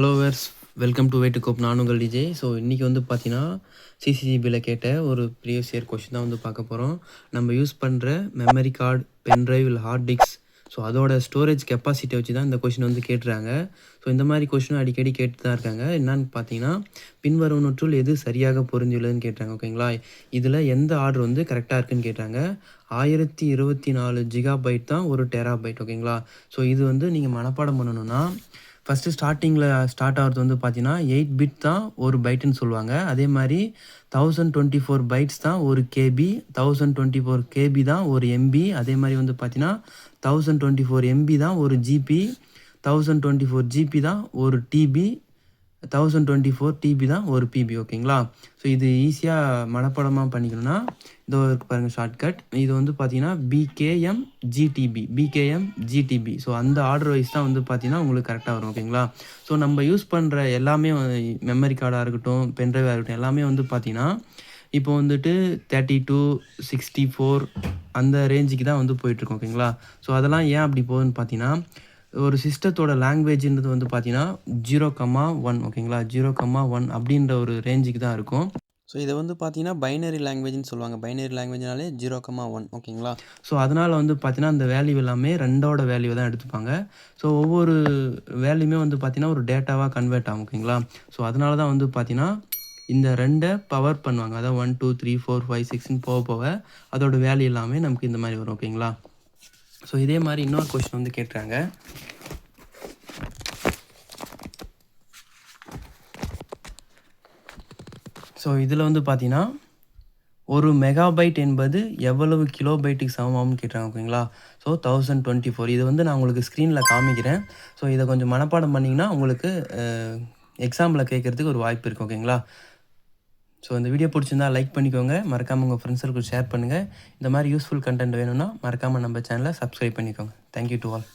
Hello viewers welcome to வெயிட் கோப் நான் உங்கள் டிஜே ஸோ இன்றைக்கி வந்து பார்த்தீங்கன்னா சிசிசிபியில் கேட்ட ஒரு ப்ரீவியஸ் இயர் கொஷின் தான் வந்து பார்க்க போகிறோம் நம்ம யூஸ் பண்ணுற மெமரி கார்டு பென்ட்ரைவ் இல்லை ஹார்ட் டிஸ்க் ஸோ அதோட ஸ்டோரேஜ் கெப்பாசிட்டியை வச்சு தான் இந்த கொஷின் வந்து கேட்டுறாங்க. ஸோ இந்த மாதிரி கொஷினும் அடிக்கடி கேட்டு தான் இருக்காங்க. என்னன்னு பார்த்தீங்கன்னா பின்வருவனற்றுள் எது சரியாக பொருந்துள்ளதுன்னு கேட்டாங்க ஓகேங்களா இதில் எந்த ஆர்டர் வந்து கரெக்டாக இருக்குன்னு கேட்டாங்க. ஆயிரத்தி இருபத்தி நாலு ஜிகா பைட் தான் ஒரு டெரா பைட் ஓகேங்களா ஸோ இது வந்து நீங்கள் மனப்பாடம் பண்ணணும்னா ஃபஸ்ட்டு ஸ்டார்டிங்கில் ஸ்டார்ட் ஆகிறது வந்து பார்த்தீங்கன்னா எயிட் பிட் தான் ஒரு பைட்டுன்னு சொல்லுவாங்க. அதே மாதிரி தௌசண்ட் டுவெண்ட்டி ஃபோர் பைட்ஸ் தான் ஒரு KB thousand twenty four KB தான் ஒரு எம்பி அதே மாதிரி வந்து பார்த்தீங்கன்னா தௌசண்ட் டுவெண்ட்டி ஃபோர் எம்பி தான் ஒரு GB thousand twenty four GB தான் ஒரு TB thousand twenty four TB தான் ஒரு பிபி ஓகேங்களா ஸோ இது ஈஸியாக மனப்பாடமாக பண்ணிக்கணும்னா இதோ இருக்கு பாருங்கள் ஷார்ட்கட் இது வந்து பார்த்தீங்கன்னா PKM GDP PKM GDP so அந்த ஆர்டர் வைஸ் தான் வந்து பார்த்தீங்கன்னா உங்களுக்கு கரெக்டாக வரும் ஓகேங்களா ஸோ நம்ம யூஸ் பண்ணுற எல்லாமே மெமரி கார்டாக இருக்கட்டும் பென்ட்ரைவாக இருக்கட்டும் எல்லாமே வந்து பார்த்தீங்கன்னா இப்போ வந்துட்டு தேர்ட்டி டூ சிக்ஸ்டி ஃபோர் அந்த ரேஞ்சுக்கு தான் வந்து போயிட்டுருக்கோம் ஓகேங்களா ஸோ அதெல்லாம் ஏன் அப்படி போகுதுன்னு பார்த்தீங்கன்னா ஒரு சிஸ்டத்தோட லாங்குவேஜ்ன்றது வந்து பார்த்தீங்கன்னா ஜீரோ கம்மா ஒன் ஓகேங்களா ஜீரோ கம்மா ஒன் அப்படின்ற ஒரு ரேஞ்சுக்கு தான் இருக்கும். ஸோ இதை வந்து பார்த்தீங்கன்னா பைனரி லாங்குவேஜ்னு சொல்லுவாங்க. பைனரி லாங்குவேஜ்னாலே ஜீரோ கம்மா ஒன் ஓகேங்களா ஸோ அதனால் வந்து பார்த்தீங்கன்னா அந்த வேல்யூ எல்லாமே ரெண்டோட வேல்யூ தான் எடுத்துப்பாங்க. ஸோ ஒவ்வொரு வேல்யூமே வந்து பார்த்தீங்கன்னா ஒரு டேட்டாவாக கன்வெர்ட் ஆகும் ஓகேங்களா ஸோ அதனால தான் வந்து பார்த்தீங்கன்னா இந்த ரெண்டை பவர் பண்ணுவாங்க. அதாவது one two three four five சிக்ஸ்னு போக போக அதோட வேல்யூ எல்லாமே நமக்கு இந்த மாதிரி வரும் ஓகேங்களா ஸோ இதே மாதிரி இன்னொரு கொஸ்டின் வந்து கேட்குறாங்க ஸோ இதில் வந்து பார்த்தீங்கன்னா ஒரு மெகாபைட் என்பது எவ்வளவு கிலோபைட்டுக்கு சமமாகும்னு கேட்டாங்க ஓகேங்களா? ஸோ தௌசண்ட் டுவெண்ட்டி ஃபோர் இது வந்து நான் உங்களுக்கு ஸ்க்ரீனில் காமிக்கிறேன். ஸோ இதை கொஞ்சம் மனப்பாடம் பண்ணிங்கன்னா உங்களுக்கு எக்ஸாம்பிளில் கேட்குறதுக்கு ஒரு வாய்ப்பு இருக்குது ஓகேங்களா? ஸோ இந்த வீடியோ பிடிச்சிருந்தா லைக் பண்ணிக்கோங்க. மறக்காமல் உங்கள் ஃப்ரெண்ட்ஸுக்கு ஷேர் பண்ணுங்கள் இந்த மாதிரி யூஸ்ஃபுல் கண்டென்ட் வேணும்னா மறக்காமல் நம்ம சேனலை சப்ஸ்கிரைப் பண்ணிக்கோங்க. Thank you to all